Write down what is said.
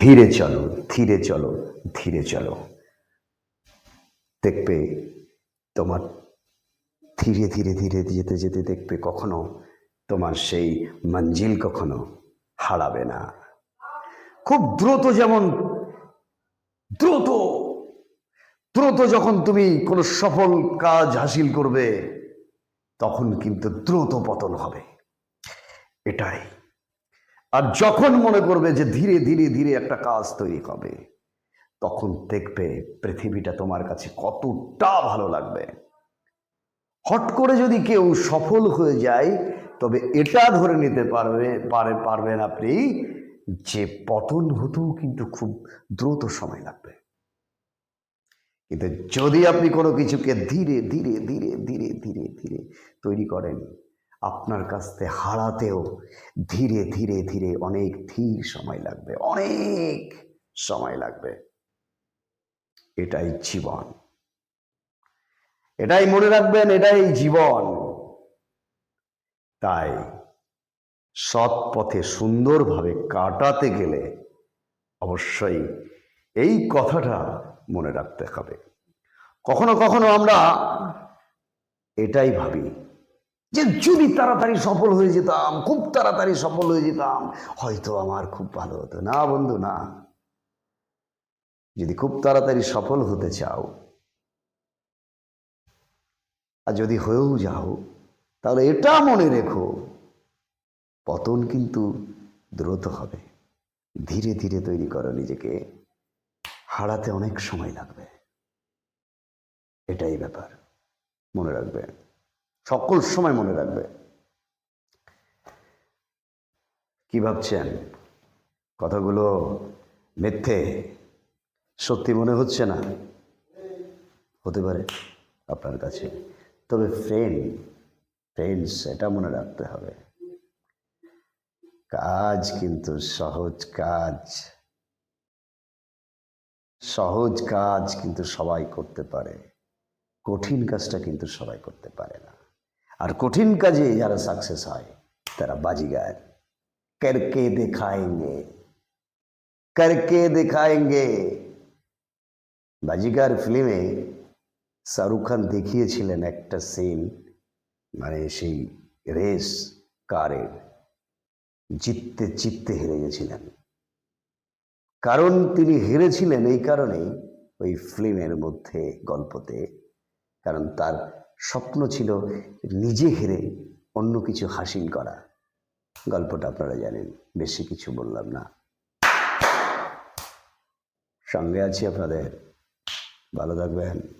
ধীরে চলো ধীরে চলো ধীরে চলো। দেখবে তোমার ধীরে ধীরে ধীরে যেতে যেতে দেখবে কখনো তোমার সেই মঞ্জিল কখনো হারাবে না। খুব দ্রুত যেমন, দ্রুত দ্রুত যখন তুমি কোনো সফল কাজ হাসিল করবে, তখন কিন্তু দ্রুত পতন হবে। এটাই। আর যখন মনে করবে যে ধীরে ধীরে ধীরে একটা কাজ তৈরি হবে, তখন দেখবে পৃথিবীটা তোমার কাছে কতটা ভালো লাগবে। হট করে যদি কেউ সফল হয়ে যায়, তবে এটা ধরে নিতে পারবে, পারে, পারবেন আপনি যে পতন হতেও কিন্তু খুব দ্রুত সময় লাগবে। কিন্তু যদি আপনি কোনো কিছুকে ধীরে ধীরে ধীরে ধীরে ধীরে ধীরে তৈরি করেন আপনার কাছ থেকে হারাতেও ধীরে ধীরে ধীরে অনেক ধীর সময় লাগবে, অনেক সময় লাগবে। এটাই জীবন। এটাই মনে রাখবেন, এটাই জীবন। তাই সৎ পথে সুন্দরভাবে কাটাতে গেলে অবশ্যই এই কথাটা মনে রাখতে হবে। কখনো কখনো আমরা এটাই ভাবি যে যদি তাড়াতাড়ি সফল হয়ে যেতাম, খুব তাড়াতাড়ি সফল হয়ে যেতাম, হয়তো আমার খুব ভালো হতো। না বন্ধু, না। যদি খুব তাড়াতাড়ি সফল হতে চাও, আর যদি হয়েও যাও, তাহলে এটা মনে রেখো, পতন কিন্তু দ্রুত হবে। ধীরে ধীরে তৈরি করো নিজেকে। হারাতে অনেক সময় লাগবে। এটাই ব্যাপার। মনে রাখবে। সকল সময় মনে রাখবে। কি ভাবছেন? কথাগুলো মিথ্যে। সত্যি মনে হচ্ছে না? হতে পারে আপনার কাছে। তবে ফ্রেন্ড ফ্রেন্ডস এটা মনে রাখতে হবে। কাজ কিন্তু সহজ কাজ। সহজ কাজ কিন্তু সবাই করতে পারে। কঠিন কাজটা কিন্তু সবাই করতে পারে না। আর কঠিন কাজে যারা সাকসেস হয়, তারা বাজিগার করকে দেখায়ঙ্গে করকে দেখায়ঙ্গে। বাজিগার ফিল্মে শাহরুখ খান দেখিয়েছিলেন একটা সিন মানে সেই রেস কারের জিততে জিততে হেরে গেছিলেন। কারণ তিনি হেরেছিলেন এই কারণেই ওই ফিল্মের মধ্যে, গল্পতে। কারণ তার স্বপ্ন ছিল নিজে হেরে অন্য কিছু হাসিল করা। গল্পটা আপনারা জানেন, বেশি কিছু বললাম না। সঙ্গে আছি আপনাদের। ভালো থাকবেন।